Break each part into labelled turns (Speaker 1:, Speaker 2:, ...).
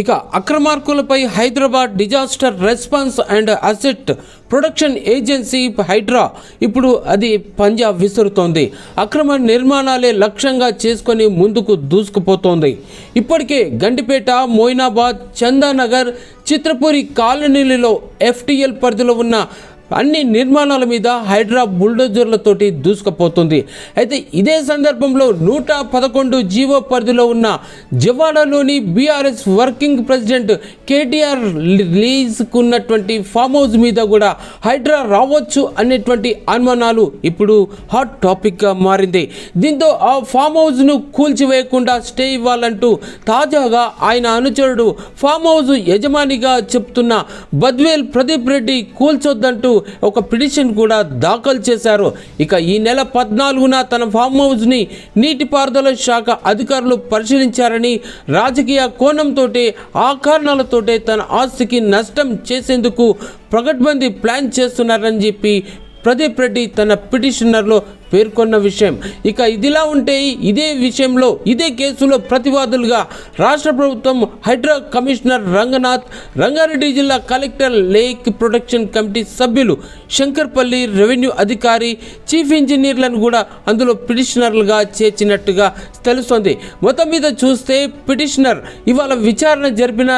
Speaker 1: ఇక అక్రమార్కులపై Hyderabad disaster response and asset production agency HYDRAA ఇప్పుడు అది పంజా విసురుతోంది. అక్రమ నిర్మాణాలే లక్ష్యంగా చేసుకొని ముందుకు దూసుకుపోతోంది. ఇప్పటికే గండిపేట మోయినాబాద్ చందానగర్ చిత్రపూరి కాలనీలలో ఎఫ్టీఎల్ పరిధిలో ఉన్న అన్ని నిర్మాణాల మీద హైడ్రా బుల్డోజర్లతోటి దూసుకుపోతుంది. అయితే ఇదే సందర్భంలో నూట పదకొండు జీవో పరిధిలో ఉన్న జవాడలోని బీఆర్ఎస్ వర్కింగ్ ప్రెసిడెంట్ కేటీఆర్ రిలీజ్కున్నటువంటి ఫామ్ హౌస్ మీద కూడా హైడ్రా రావచ్చు అనేటువంటి అనుమానాలు ఇప్పుడు హాట్ టాపిక్గా మారింది. దీంతో ఆ ఫామ్ హౌస్ను కూల్చివేయకుండా స్టే ఇవ్వాలంటూ తాజాగా ఆయన అనుచరుడు ఫామ్ హౌస్ యజమానిగా చెప్తున్న బద్వేల్ ప్రదీప్ రెడ్డి కూల్చొద్దంటూ ఒక పిటిషన్ కూడా దాఖలు చేశారు. ఇక ఈ నెల పద్నాలుగున తన ఫామ్ హౌస్ని నీటిపారుదల శాఖ అధికారులు పరిశీలించారని రాజకీయ కోణంతో ఆ కారణాలతోటే తన ఆస్తికి నష్టం చేసేందుకు ప్రగట్బందీ ప్లాన్ చేస్తున్నారని చెప్పి ప్రదీప్ రెడ్డి తన పిటిషనర్లో పేర్కొన్న విషయం. ఇక ఇదిలా ఉంటే ఇదే విషయంలో ఇదే కేసులో ప్రతివాదులుగా రాష్ట్ర ప్రభుత్వం హైడ్రా కమిషనర్ రంగనాథ్ రంగారెడ్డి జిల్లా కలెక్టర్ లేక్ ప్రొటెక్షన్ కమిటీ సభ్యులు శంకర్పల్లి రెవెన్యూ అధికారి చీఫ్ ఇంజనీర్లను కూడా అందులో పిటిషనర్లుగా చేర్చినట్టుగా తెలుస్తోంది. మొత్తం మీద చూస్తే పిటిషనర్ ఇవాళ విచారణ జరిపిన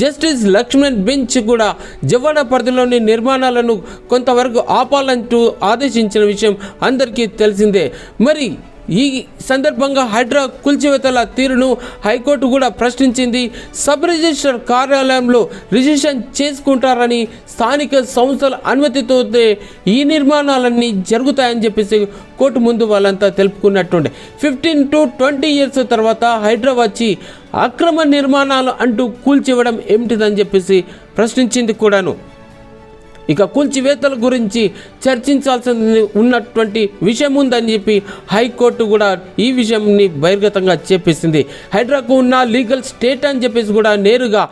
Speaker 1: జస్టిస్ లక్ష్మణ్ బెంచ్ కూడా జవాడ పరిధిలోని నిర్మాణాలను కొంతవరకు ఆపాలంటూ ఆదేశించిన విషయం అందరికీ తెలిసిందే. మరి ఈ సందర్భంగా హైడ్రా కూల్చివేతల తీరును హైకోర్టు కూడా ప్రశ్నించింది. సబ్ రిజిస్టర్ కార్యాలయంలో రిజిస్ట్రేషన్ చేసుకుంటారని స్థానిక సంస్థల అనుమతితో ఈ నిర్మాణాలన్నీ జరుగుతాయని చెప్పేసి కోర్టు ముందు వాళ్ళంతా తెలుపుకున్నట్టుండే. ఫిఫ్టీన్ టు ట్వంటీ ఇయర్స్ తర్వాత హైడ్రా వచ్చి అక్రమ నిర్మాణాలు అంటూ కూల్చివ్వడం ఏమిటిదని చెప్పేసి ప్రశ్నించింది కూడాను. ఇక కూల్చివేతల గురించి చర్చించాల్సి ఉన్నటువంటి విషయం ఉందని చెప్పి హైకోర్టు కూడా ఈ విషయంని బహిర్గతంగా చెప్పేసింది. హైడ్రాకు ఉన్న లీగల్ స్టేట్ అని చెప్పేసి కూడా నేరుగా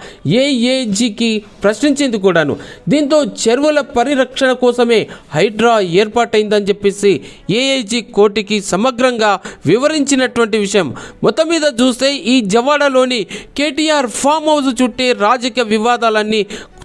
Speaker 1: ఏఏజీకి ప్రశ్నించింది కూడాను. దీంతో చెరువుల పరిరక్షణ కోసమే హైడ్రా ఏర్పాటైందని చెప్పేసి ఏఐజీ కోర్టుకి సమగ్రంగా వివరించినటువంటి విషయం. మొత్తం మీద చూస్తే ఈ జవాడలోని కేటీఆర్ ఫామ్ హౌస్ చుట్టే రాజకీయ వివాదాలన్నీ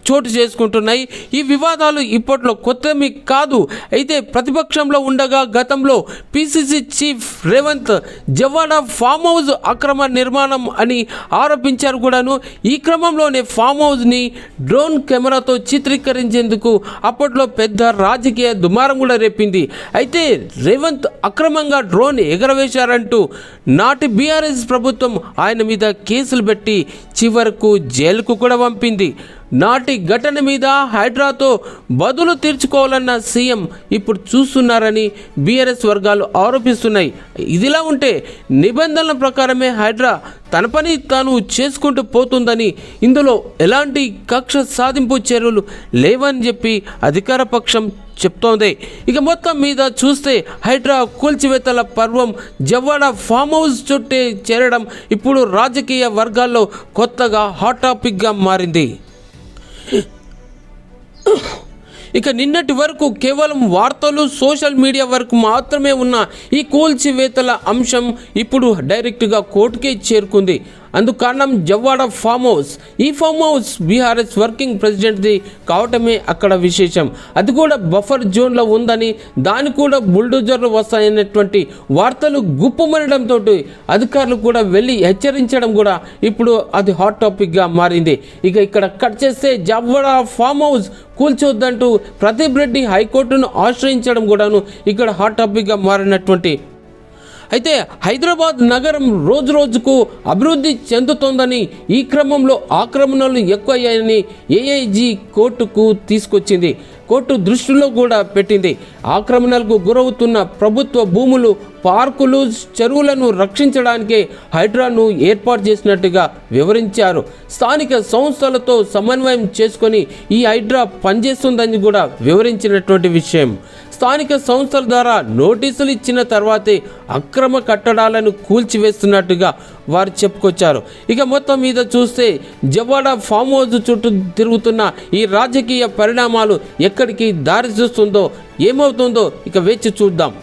Speaker 1: చోటు చేసుకుంటున్నాయి. ఈ వివాదాలు ఇప్పట్లో కొత్తమి కాదు. అయితే ప్రతిపక్షంలో ఉండగా గతంలో PCC chief Revanth Jawada farm house అక్రమ నిర్మాణం అని ఆరోపించారు కూడాను. ఈ క్రమంలోనే ఫామ్ హౌస్ని డ్రోన్ కెమెరాతో చిత్రీకరించేందుకు అప్పట్లో పెద్ద రాజకీయ దుమారం కూడా రేపింది. అయితే రేవంత్ అక్రమంగా డ్రోన్ ఎగరవేశారంటూ నాటి బీఆర్ఎస్ ప్రభుత్వం ఆయన మీద కేసులు పెట్టి చివరకు జైలుకు కూడా పంపింది. నాటి ఘటన మీద హైడ్రాతో బదులు తీర్చుకోవాలన్న సీఎం ఇప్పుడు చూస్తున్నారని బీఆర్ఎస్ వర్గాలు ఆరోపిస్తున్నాయి. ఇదిలా ఉంటే నిబంధనల ప్రకారమే హైడ్రా తన పని తాను చేసుకుంటూ పోతుందని ఇందులో ఎలాంటి కక్ష సాధింపు చర్యలు లేవని చెప్పి అధికార పక్షం చెప్తోంది. ఇక మొత్తం మీద చూస్తే హైడ్రా కూల్చివేతల పర్వం జవ్వాడ ఫామ్ హౌస్ చుట్టే చేరడం ఇప్పుడు రాజకీయ వర్గాల్లో కొత్తగా హాట్ టాపిక్గా మారింది. ఇక నిన్నటి వరకు కేవలం వార్తలు సోషల్ మీడియా వరకు మాత్రమే ఉన్న ఈ కూల్చివేతల అంశం ఇప్పుడు డైరెక్ట్గా కోర్టుకే చేరుకుంది. అందుకు కారణం జవ్వాడ ఫామ్ హౌస్. ఈ ఫామ్ హౌస్ బీఆర్ఎస్ వర్కింగ్ ప్రెసిడెంట్ది కావటమే అక్కడ విశేషం. అది కూడా బఫర్ జోన్లో ఉందని దాని కూడా బుల్డోజర్లు వస్తాయనేటువంటి వార్తలు గుప్పమనడంతో అధికారులు కూడా వెళ్ళి హెచ్చరించడం కూడా ఇప్పుడు అది హాట్ టాపిక్గా మారింది. ఇక ఇక్కడ కట్ చేస్తే జవ్వాడ ఫామ్ హౌస్ కూల్చొద్దంటూ ప్రదీప్ రెడ్డి హైకోర్టును ఆశ్రయించడం కూడాను ఇక్కడ హాట్ టాపిక్గా మారినటువంటి అయితే హైదరాబాద్ నగరం రోజు రోజుకు అభివృద్ధి చెందుతోందని ఈ క్రమంలో ఆక్రమణలు ఎక్కువయ్యాయని ఏఐజీ కోర్టుకు తీసుకొచ్చింది. కోర్టు దృష్టిలో కూడా పెట్టింది. ఆక్రమణలకు గురవుతున్న ప్రభుత్వ భూములు పార్కులు చెరువులను రక్షించడానికి హైడ్రాను ఏర్పాటు చేసినట్టుగా వివరించారు. స్థానిక సంస్థలతో సమన్వయం చేసుకొని ఈ హైడ్రా పనిచేస్తుందని కూడా వివరించినటువంటి విషయం. స్థానిక సంస్థల ద్వారా నోటీసులు ఇచ్చిన తర్వాతే అక్రమ కట్టడాలను కూల్చివేస్తున్నట్టుగా వారు చెప్పుకొచ్చారు. ఇక మొత్తం మీద చూస్తే జవాడ ఫామ్ హౌస్ చుట్టూ తిరుగుతున్న ఈ రాజకీయ పరిణామాలు ఎక్కడికి దారి చూస్తుందో ఏమవుతుందో ఇక వేచి చూద్దాం.